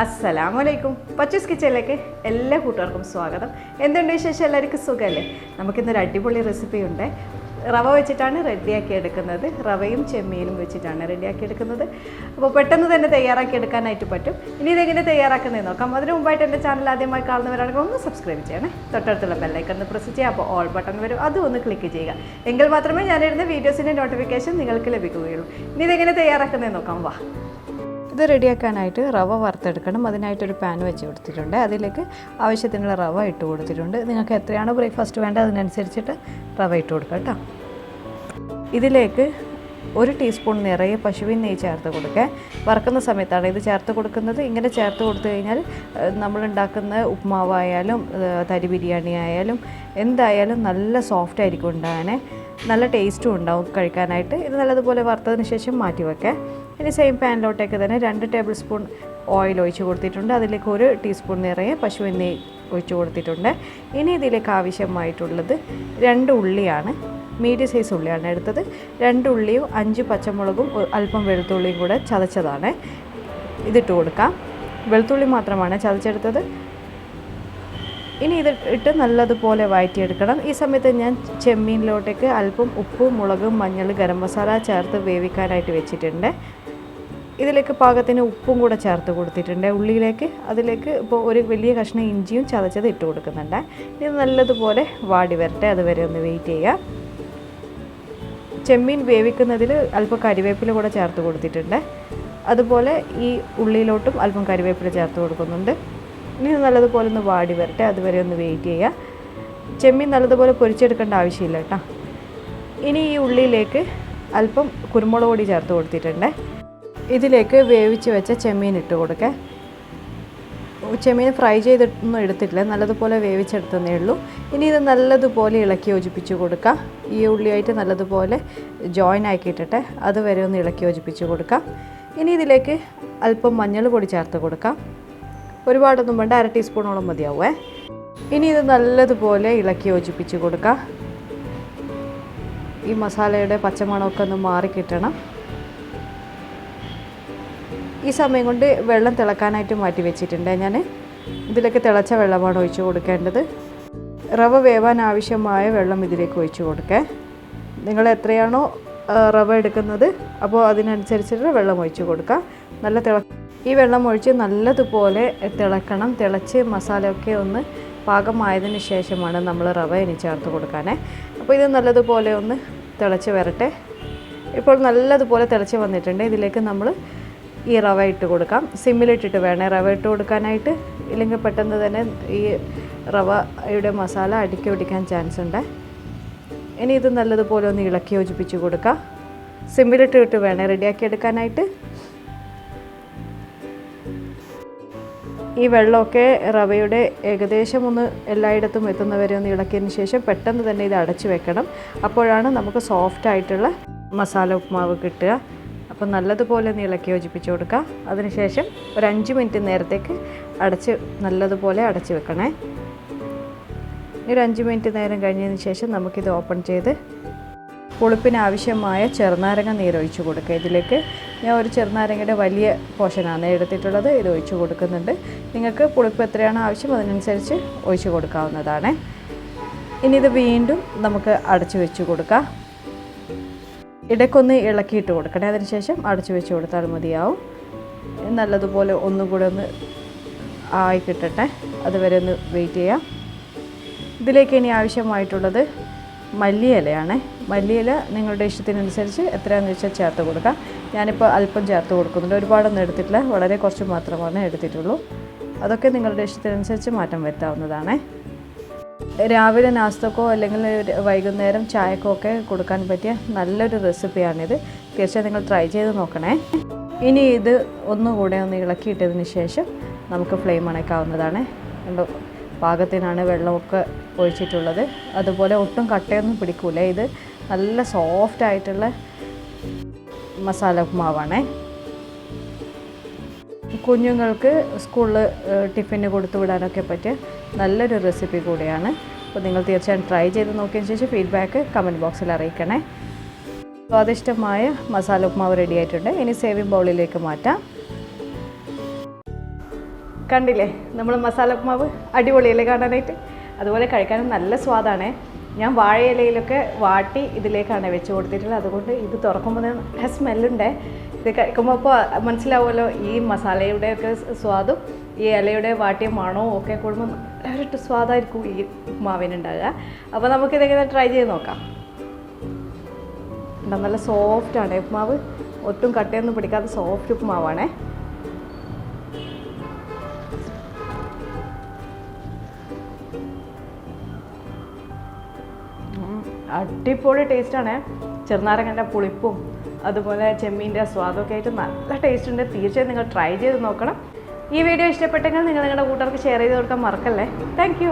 അസ്സലാമു വലൈക്കും പച്ചൂസ് കിച്ചണിലേക്ക് എല്ലാ കൂട്ടുകാർക്കും സ്വാഗതം. എന്തുണ്ട് വിശേഷം? എല്ലാവർക്കും സുഖമല്ലേ? നമുക്കിന്നൊരു അടിപൊളി റെസിപ്പി ഉണ്ട് റവ വെച്ചിട്ടാണ് റെഡിയാക്കി എടുക്കുന്നത്. റവയും ചെമ്മീനും വെച്ചിട്ടാണ് റെഡിയാക്കി എടുക്കുന്നത്. അപ്പോൾ പെട്ടെന്ന് തന്നെ തയ്യാറാക്കി എടുക്കാനായിട്ട് പറ്റും. ഇനി ഇതെങ്ങനെ തയ്യാറാക്കുന്നത് നോക്കാം. അതിന് മുമ്പായിട്ട് എന്റെ ചാനൽ ആദ്യമായി കാണുന്നവരാണെങ്കിൽ ഒന്ന് സബ്സ്ക്രൈബ് ചെയ്യണേ. തൊട്ടടുത്തുള്ള ബെല്ലൈക്കൺ ഒന്ന് പ്രസ് ചെയ്യുക. അപ്പോൾ ഓൾ ബട്ടൺ വരും. അതും ഒന്ന് ക്ലിക്ക് ചെയ്യുക. എങ്കിൽ മാത്രമേ ഞാനിരുന്ന വീഡിയോസിന്റെ നോട്ടിഫിക്കേഷൻ നിങ്ങൾക്ക് ലഭിക്കുകയുള്ളൂ. ഇനി ഇതെങ്ങനെ തയ്യാറാക്കുന്നത് നോക്കാം. വാ. ഇത് റെഡിയാക്കാനായിട്ട് റവ വറുത്തെടുക്കണം. അതിനായിട്ടൊരു പാൻ വെച്ച് കൊടുത്തിട്ടുണ്ട്. അതിലേക്ക് ആവശ്യത്തിനുള്ള റവ ഇട്ട് കൊടുത്തിട്ടുണ്ട്. നിങ്ങൾക്ക് എത്രയാണോ ബ്രേക്ക്ഫാസ്റ്റ് വേണ്ടത് അതിനനുസരിച്ചിട്ട് റവ ഇട്ട് കൊടുക്കുക കേട്ടോ. ഇതിലേക്ക് ഒരു ടീസ്പൂൺ നിറയെ പശുവിൻ നെയ്യ് ചേർത്ത് കൊടുക്കുക. വറുക്കുന്ന സമയത്താണ് ഇത് ചേർത്ത് കൊടുക്കുന്നത്. ഇങ്ങനെ ചേർത്ത് കൊടുത്തു കഴിഞ്ഞാൽ നമ്മളുണ്ടാക്കുന്ന ഉപ്മാവായാലും തരി ബിരിയാണി ആയാലും എന്തായാലും നല്ല സോഫ്റ്റ് ആയിരിക്കും ഉണ്ടാകാനേ. നല്ല ടേസ്റ്റും ഉണ്ടാവും കഴിക്കാനായിട്ട്. ഇത് നല്ലതുപോലെ വറുത്തതിന് ശേഷം മാറ്റി വെക്കാം. ഇനി സെയിം പാനിലോട്ടേക്ക് തന്നെ രണ്ട് ടേബിൾ സ്പൂൺ ഓയിൽ ഒഴിച്ച് കൊടുത്തിട്ടുണ്ട്. അതിലേക്ക് ഒരു ടീസ്പൂൺ നിറയെ പശുവിൻ നെയ്യ് ഒഴിച്ച് കൊടുത്തിട്ടുണ്ട്. ഇനി ഇതിലേക്ക് ആവശ്യമായിട്ടുള്ളത് രണ്ട് ഉള്ളിയാണ്. മീഡിയം സൈസ് ഉള്ളിയാണ് എടുത്തത്. രണ്ട് ഉള്ളിയും അഞ്ച് പച്ചമുളകും അല്പം വെളുത്തുള്ളിയും കൂടെ ചതച്ചതാണ്. ഇതിട്ട് കൊടുക്കാം. വെളുത്തുള്ളി മാത്രമാണ് ചതച്ചെടുത്തത്. ഇനി ഇത് ഇട്ട് നല്ലതുപോലെ വഴറ്റിയെടുക്കണം ഈ സമയത്ത് ഞാൻ ചെമ്മീനിലോട്ടേക്ക് അല്പം ഉപ്പും മുളകും മഞ്ഞൾ ഗരം മസാല ചേർത്ത് വേവിക്കാനായിട്ട് വെച്ചിട്ടുണ്ട്. ഇതിലേക്ക് പാകത്തിന് ഉപ്പും കൂടെ ചേർത്ത് കൊടുത്തിട്ടുണ്ട്. ഉള്ളിയിലേക്ക് അതിലേക്ക് ഇപ്പോൾ ഒരു വലിയ കഷ്ണം ഇഞ്ചിയും ചതച്ചത് ഇട്ട് കൊടുക്കുന്നുണ്ട്. ഇത് നല്ലതുപോലെ വാടി വരട്ടെ. അതുവരെ ഒന്ന് വെയിറ്റ് ചെയ്യുക ചെമ്മീൻ വേവിക്കുന്നതിൽ അല്പം കരിവേപ്പില കൂടെ ചേർത്ത് കൊടുത്തിട്ടുണ്ട്. അതുപോലെ ഈ ഉള്ളിയിലോട്ടും അല്പം കരിവേപ്പില ചേർത്ത് കൊടുക്കുന്നുണ്ട്. ഇനി നല്ലതുപോലെ ഒന്ന് വാടി വരട്ടെ അതുവരെ ഒന്ന് വെയിറ്റ് ചെയ്യുക. ചെമ്മീൻ നല്ലതുപോലെ പൊരിച്ചെടുക്കേണ്ട ആവശ്യമില്ല കേട്ടോ. ഇനി ഈ ഉള്ളിയിലേക്ക് അല്പം കുരുമുളക് പൊടി ചേർത്ത് കൊടുത്തിട്ടുണ്ട്. ഇതിലേക്ക് വേവിച്ച് വെച്ച ചെമ്മീൻ ഇട്ട് കൊടുക്കുക ചെമ്മീൻ ഫ്രൈ ചെയ്തിട്ടൊന്നും എടുത്തിട്ടില്ല നല്ലതുപോലെ വേവിച്ചെടുത്തതേ ഉള്ളൂ. ഇനി ഇത് നല്ലതുപോലെ ഇളക്കി യോജിപ്പിച്ച് കൊടുക്കുക ഈ ഉള്ളിയായിട്ട് നല്ലതുപോലെ ജോയിൻ ആക്കിയിട്ടിട്ട് അതുവരെ ഒന്ന് ഇളക്കി യോജിപ്പിച്ച് കൊടുക്കാം. ഇനി ഇതിലേക്ക് അല്പം മഞ്ഞൾ പൊടി ചേർത്ത് കൊടുക്കാം. ഒരുപാടൊന്നും വേണ്ട അര ടീസ്പൂണോളം മതിയാവേ. ഇനി ഇത് നല്ലതുപോലെ ഇളക്കി യോജിപ്പിച്ച് കൊടുക്കുക ഈ മസാലയുടെ പച്ചമണമൊക്കെ ഒന്ന് മാറി കിട്ടണം. ഈ സമയം കൊണ്ട് വെള്ളം തിളക്കാനായിട്ട് മാറ്റി വെച്ചിട്ടുണ്ട് ഞാൻ ഇതിലേക്ക് തിളച്ച വെള്ളമാണ് ഒഴിച്ച് കൊടുക്കേണ്ടത്. റവ വേവാൻ ആവശ്യമായ വെള്ളം ഇതിലേക്ക് ഒഴിച്ച് കൊടുക്കേ. നിങ്ങൾ എത്രയാണോ റവ എടുക്കുന്നത് അപ്പോൾ അതിനനുസരിച്ചിട്ട് വെള്ളം ഒഴിച്ച് കൊടുക്കുക നല്ല തിള ഈ വെള്ളം ഒഴിച്ച് നല്ലതുപോലെ തിളക്കണം. തിളച്ച് മസാലയൊക്കെ ഒന്ന് പാകമായതിന് ശേഷമാണ് നമ്മൾ റവ ഇനി ചേർത്ത് കൊടുക്കാനേ. അപ്പോൾ ഇത് നല്ലതുപോലെ ഒന്ന് തിളച്ച് വരട്ടെ. ഇപ്പോൾ നല്ലതുപോലെ തിളച്ച് വന്നിട്ടുണ്ട്. ഇതിലേക്ക് നമ്മൾ ഈ റവ ഇട്ട് കൊടുക്കാം. സിമ്മിലിട്ടിട്ട് വേണേ റവ ഇട്ട് കൊടുക്കാനായിട്ട്. ഇല്ലെങ്കിൽ പെട്ടെന്ന് തന്നെ ഈ റവയുടെ മസാല അടുക്കി പിടിക്കാൻ ചാൻസ് ഉണ്ട്. ഇനി ഇത് നല്ലതുപോലെ ഒന്ന് ഇളക്കി യോജിപ്പിച്ച് കൊടുക്കാം. സിമ്മിലിട്ട് ഇട്ട് വേണേ റെഡിയാക്കി എടുക്കാനായിട്ട്. ഈ വെള്ളമൊക്കെ റവയുടെ ഏകദേശം ഒന്ന് എല്ലായിടത്തും എത്തുന്നവരെ ഒന്ന് ഇളക്കിയതിന് ശേഷം പെട്ടെന്ന് തന്നെ ഇത് അടച്ചു വെക്കണം. അപ്പോഴാണ് നമുക്ക് സോഫ്റ്റ് ആയിട്ടുള്ള മസാല ഉപ്മാവ് കിട്ടുക. അപ്പോൾ നല്ലതുപോലെ ഒന്ന് ഇളക്കി യോജിപ്പിച്ച് കൊടുക്കുക. അതിനുശേഷം ഒരു അഞ്ച് മിനിറ്റ് നേരത്തേക്ക് അടച്ച് നല്ലതുപോലെ അടച്ച് വെക്കണേ. ഒരു അഞ്ച് മിനിറ്റ് നേരം കഴിഞ്ഞതിന് ശേഷം നമുക്കിത് ഓപ്പൺ ചെയ്ത് പുളിപ്പിന് ആവശ്യമായ ചെറുനാരങ്ങ നീരൊഴിച്ച് കൊടുക്കുക. ഇതിലേക്ക് ഞാൻ ഒരു ചെറുനാരങ്ങയുടെ വലിയ പോഷനാണ് എടുത്തിട്ടുള്ളത്. ഇത് ഒഴിച്ച് കൊടുക്കുന്നുണ്ട്. നിങ്ങൾക്ക് പുളിപ്പ് എത്രയാണ് ആവശ്യം അതിനനുസരിച്ച് ഒഴിച്ച് കൊടുക്കാവുന്നതാണ്. ഇനി ഇത് വീണ്ടും നമുക്ക് അടച്ചു വെച്ച് കൊടുക്കാം. ഇടയ്ക്കൊന്ന് ഇളക്കിയിട്ട് കൊടുക്കണേ അതിനുശേഷം അടച്ചു വെച്ച് കൊടുത്താൽ മതിയാവും. നല്ലതുപോലെ ഒന്നും കൂടെ ഒന്ന് ആയി കിട്ടട്ടെ. അതുവരെ ഒന്ന് വെയിറ്റ് ചെയ്യാം. ഇതിലേക്ക് ഇനി ആവശ്യമായിട്ടുള്ളത് മല്ലിയിലയാണ്. മല്ലിയില നിങ്ങളുടെ ഇഷ്ടത്തിനനുസരിച്ച് എത്രയാണെന്ന് വെച്ചാൽ ചേർത്ത് കൊടുക്കാം. ഞാനിപ്പോൾ അല്പം ചേർത്ത് കൊടുക്കുന്നുണ്ട്. ഒരുപാടൊന്നും എടുത്തിട്ടില്ല. വളരെ കുറച്ച് മാത്രമാണ് എടുത്തിട്ടുള്ളൂ. അതൊക്കെ നിങ്ങളുടെ ഇഷ്ടത്തിനനുസരിച്ച് മാറ്റം വരുത്താവുന്നതാണ്. രാവിലെ നാസ്തക്കോ അല്ലെങ്കിൽ വൈകുന്നേരം ചായക്കോ ഒക്കെ കൊടുക്കാൻ പറ്റിയ നല്ലൊരു റെസിപ്പിയാണിത്. തീർച്ചയായും നിങ്ങൾ ട്രൈ ചെയ്ത് നോക്കണേ. ഇനി ഇത് ഒന്നുകൂടെ ഒന്ന് ഇളക്കിയിട്ടതിന് ശേഷം നമുക്ക് ഫ്ലെയിം അണയ്ക്കാവുന്നതാണ്. കണ്ടോ? പാകത്തിനാണ് വെള്ളമൊക്കെ ഒഴിച്ചിട്ടുള്ളത്. അതുപോലെ ഒട്ടും കട്ടയൊന്നും പിടിക്കൂല ഇത്. നല്ല സോഫ്റ്റ് ആയിട്ടുള്ള മസാല ഉപ്മാവാണേ കുഞ്ഞുങ്ങൾക്ക് സ്കൂളിൽ ടിഫിന് കൊടുത്തു വിടാനൊക്കെ പറ്റിയ നല്ലൊരു റെസിപ്പി കൂടിയാണ്. അപ്പോൾ നിങ്ങൾ തീർച്ചയായും ട്രൈ ചെയ്ത് നോക്കിയതിന് ശേഷം ഫീഡ്ബാക്ക് കമന്റ് ബോക്സിൽ അറിയിക്കണേ. സ്വാദിഷ്ടമായ മസാല ഉപ്മാവ് റെഡി ആയിട്ടുണ്ട്. ഇനി സേവിങ് ബൗളിലേക്ക് മാറ്റാം. കണ്ടില്ലേ? നമ്മൾ മസാല ഉപ്മാവ് അടിപൊളിയല്ലേ കാണാനായിട്ട്? അതുപോലെ കഴിക്കാനും നല്ല സ്വാദാണ്. ഞാൻ വാഴയിലയിലൊക്കെ വാട്ടി ഇതിലേക്കാണ് വെച്ച് കൊടുത്തിട്ടുള്ളത്. അതുകൊണ്ട് ഇത് തുറക്കുമ്പോൾ നല്ല സ്മെല്ലുണ്ട്. ഇത് കഴിക്കുമ്പോൾ ഇപ്പോൾ മനസ്സിലാവുമല്ലോ ഈ മസാലയുടെയൊക്കെ സ്വാദും ഈ ഇലയുടെ വാട്ടിയ മണവും ഒക്കെ കൂടുമ്പോൾ നല്ലൊരു സ്വാദായിരിക്കും ഈ ഉപ്മാവിനുണ്ടാകുക അപ്പോൾ നമുക്കിതെങ്ങനെ ട്രൈ ചെയ്ത് നോക്കാം. നല്ല സോഫ്റ്റാണ്. ഉപ്മാവ് ഒട്ടും കട്ടയൊന്നും പിടിക്കാത്ത സോഫ്റ്റ് ഉപ്മാവാണേ. അടിപൊളി ടേസ്റ്റാണ് ചെറുനാരങ്ങന്റെ പുളിപ്പും അതുപോലെ ചെമ്മീന്റെ സ്വാദമൊക്കെ ആയിട്ട് നല്ല ടേസ്റ്റ് ഉണ്ട്. തീർച്ചയായും നിങ്ങൾ ട്രൈ ചെയ്ത് നോക്കണം. ഈ വീഡിയോ ഇഷ്ടപ്പെട്ടെങ്കിൽ നിങ്ങൾ നിങ്ങളുടെ കൂട്ടുകാർക്ക് ഷെയർ ചെയ്ത് കൊടുക്കാൻ മറക്കല്ലേ. താങ്ക്